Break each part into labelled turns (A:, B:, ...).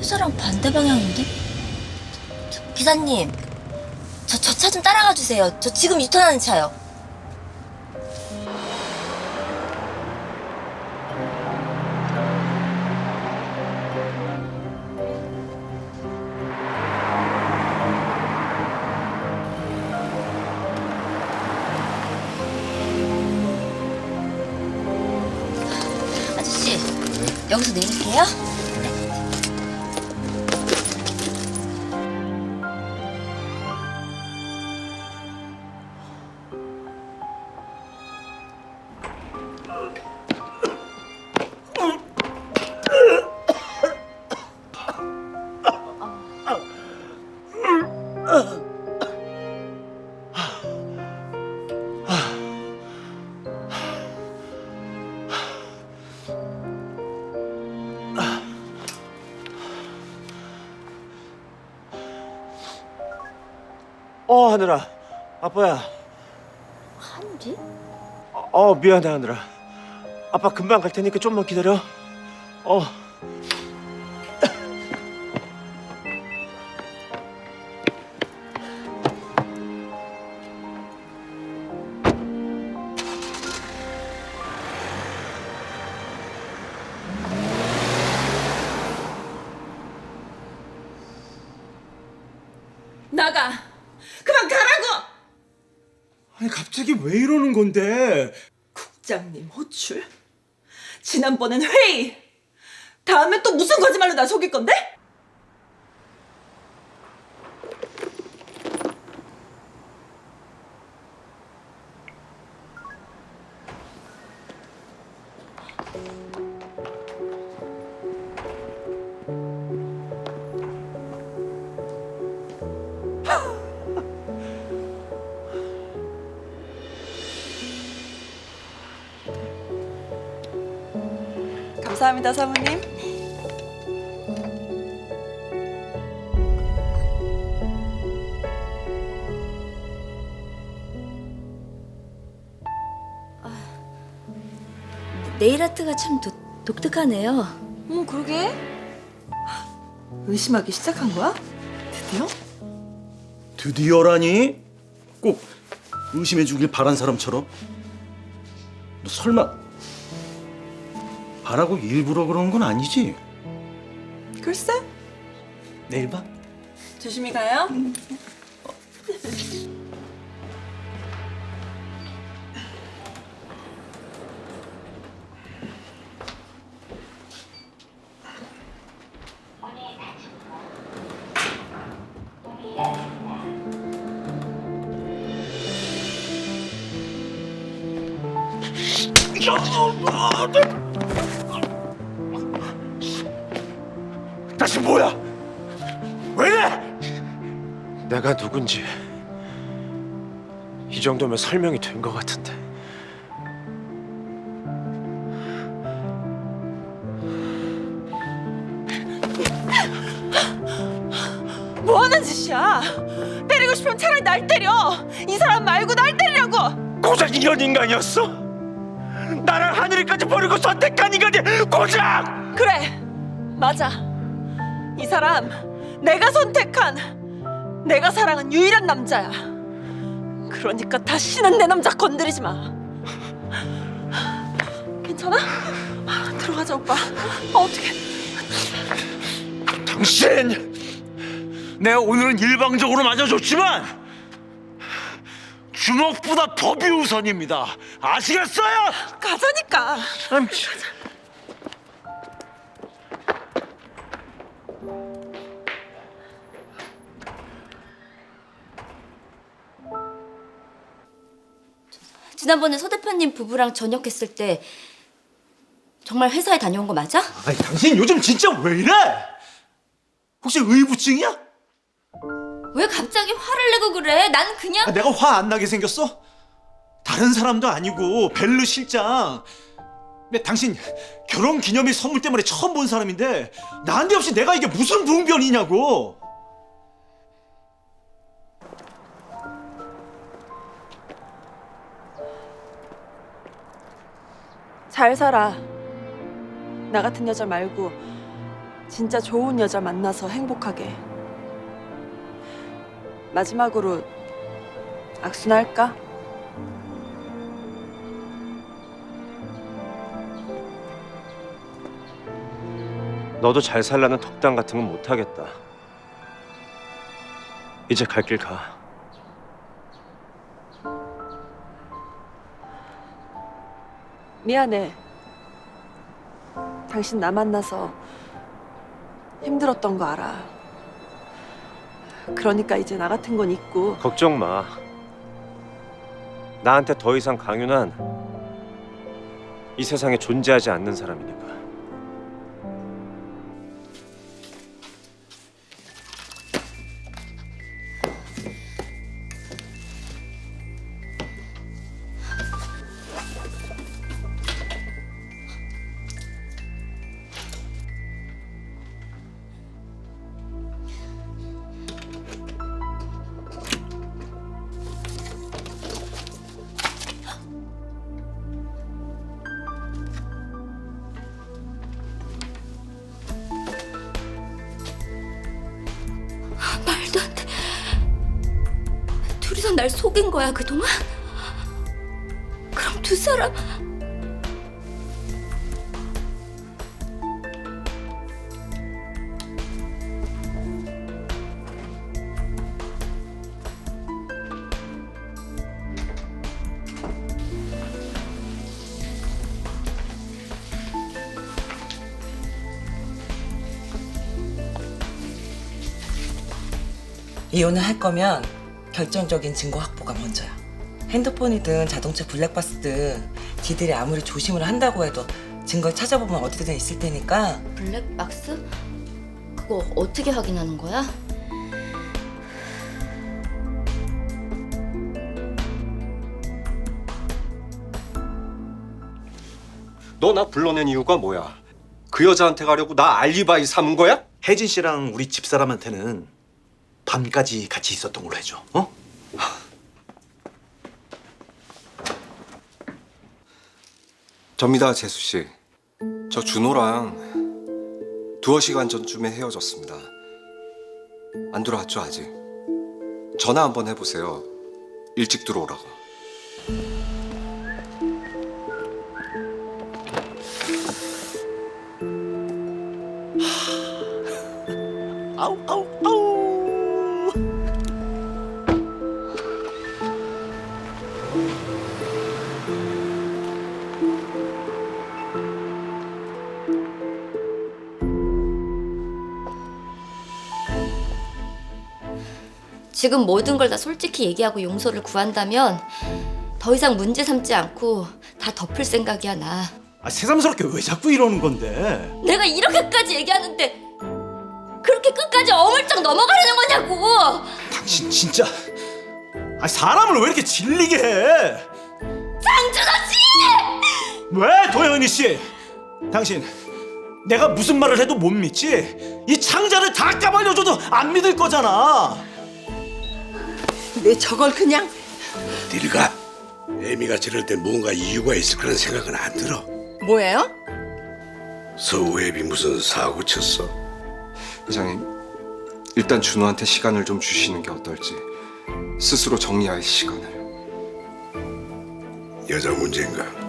A: 회사랑 반대 방향인데? 저, 기사님, 저 저 차 좀 따라가 주세요. 저 지금 유턴하는 차요. 아저씨, 여기서 내릴게요.
B: 어 하늘아. 아빠야.
A: 하늘이?
B: 어, 어, 미안해 하늘아. 아빠 금방 갈 테니까 좀만 기다려. 어 왜 이러는 건데
C: 국장님 호출. 지난번엔 회의. 다음에 또 무슨 거짓말로 나 속일 건데? 감사합니다, 사모님.
A: 네일 아트가 참 도, 독특하네요.
C: 어, 그러게. 의심하기 시작한 거야? 드디어?
D: 드디어라니? 꼭 의심해 주길 바란 사람처럼? 너 설마 바라고 일부러 그러는 건 아니지?
C: 글쎄.
D: 내일 봐.
C: 조심히 가요.
B: 다시 뭐야 왜 이래 내가 누군지 이 정도면 설명이 된 것 같은데
C: 뭐 하는 짓이야? 때리고 싶으면 차라리 날 때려. 이 사람 말고 날 때리라고.
B: 고작 이런 인간이었어? 하늘이까지 버리고 선택한 인간이 고작
C: 그래. 맞아. 이 사람 내가 선택한 내가 사랑한 유일한 남자야. 그러니까 다시는 내 남자 건드리지 마. 괜찮아? 들어가자 오빠. 아, 어떻게?
B: 당신 내가 오늘은 일방적으로 맞아줬지만 주먹보다 법이 우선입니다 아시겠어요?
C: 가자니까.
B: 참, 참.
A: 지난번에 서 대표님 부부랑 저녁했을 때 정말 회사에 다녀온 거 맞아?
D: 아니 당신 요즘 진짜 왜 이래? 혹시 의부증이야?
A: 왜 갑자기 화를 내고 그래? 난 그냥
D: 아, 내가 화 안 나게 생겼어? 다른 사람도 아니고 벨르 실장. 근데 당신 결혼 기념일 선물 때문에 처음 본 사람인데 나한테 없이 내가 이게 무슨 분변이냐고.
C: 잘 살아. 나 같은 여자 말고 진짜 좋은 여자 만나서 행복하게. 마지막으로 악수나 할까?
B: 너도 잘 살라는 덕담 같은 건 못하겠다. 이제 갈 길 가.
C: 미안해. 당신 나 만나서 힘들었던 거 알아. 그러니까 이제 나 같은 건 있고
B: 걱정 마. 나한테 더 이상 강윤한 이 세상에 존재하지 않는 사람이니까.
A: 날 속인 거야, 그동안? 그럼 두 사람.
E: 이혼을 할 거면 결정적인 증거 확보가 먼저야. 핸드폰이든 자동차 블랙박스든 지들이 아무리 조심을 한다고 해도 증거 찾아보면 어디든 있을 테니까
A: 블랙박스? 그거 어떻게 확인하는 거야?
F: 너 나 불러낸 이유가 뭐야? 그 여자한테 가려고 나 알리바이 삼은 거야?
D: 혜진 씨랑 우리 집사람한테는 밤까지 같이 있었던 걸로 해줘. 어?
F: 접니다, 재수 씨. 저 준호랑 두어 시간 전쯤에 헤어졌습니다. 안 들어왔죠, 아직? 전화 한번 해보세요. 일찍 들어오라고.
D: 아우 아우 아우.
A: 지금 모든 걸 다 솔직히 얘기하고 용서를 구한다면 더 이상 문제 삼지 않고 다 덮을 생각이야 나.
D: 아, 새삼스럽게 왜 자꾸 이러는 건데?
A: 내가 이렇게까지 얘기하는데 그렇게 끝까지 어물쩍 넘어가려는 거냐고.
D: 당신 진짜 아, 사람을 왜 이렇게 질리게 해?
A: 장준호 씨!
D: 왜 도현이 씨? 당신 내가 무슨 말을 해도 못 믿지? 이 창자를 다 까발려줘도 안 믿을 거잖아.
C: 내 저걸 그냥
G: 네가 애미가 저럴 때 뭔가 이유가 있을 거란 생각은 안 들어.
C: 뭐예요?
G: 서우앱이 무슨 사고 쳤어?
F: 회장님, 일단 준호한테 시간을 좀 주시는 게 어떨지. 스스로 정리할 시간을.
G: 여자 문제인가?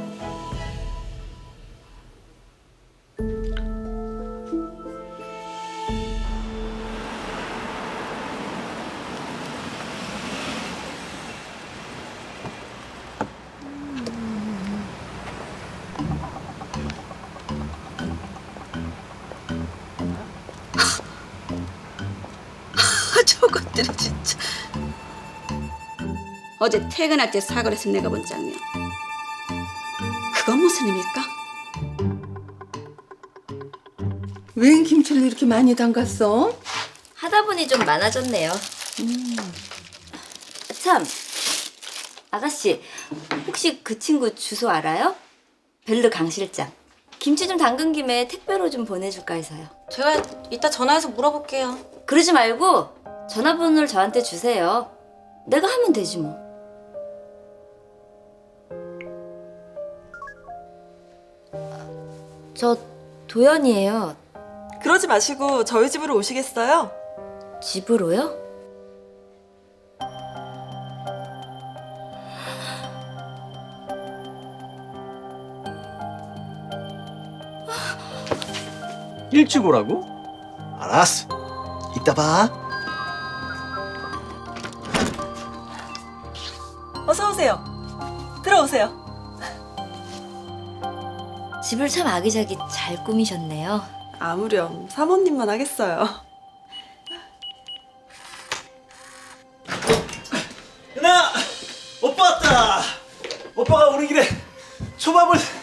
H: 어제 퇴근할 때 사거리에서 내가 본 장면. 그건 무슨 의미일까?
I: 웬 김치를 이렇게 많이 담갔어?
A: 하다 보니 좀 많아졌네요. 참, 아가씨, 혹시 그 친구 주소 알아요? 벨르 강 실장. 김치 좀 담근 김에 택배로 좀 보내줄까 해서요.
J: 제가 이따 전화해서 물어볼게요.
A: 그러지 말고 전화번호를 저한테 주세요. 내가 하면 되지 뭐. 저 도연이에요.
C: 그러지 마시고 저희 집으로 오시겠어요?
A: 집으로요?
B: 일찍 오라고?
D: 알았어. 이따 봐.
C: 어서 오세요. 들어오세요.
A: 집을 참 아기자기 잘 꾸미셨네요.
C: 아무렴 사모님만 하겠어요.
D: 은하, 오빠 왔다. 오빠가 오는 길에 초밥을.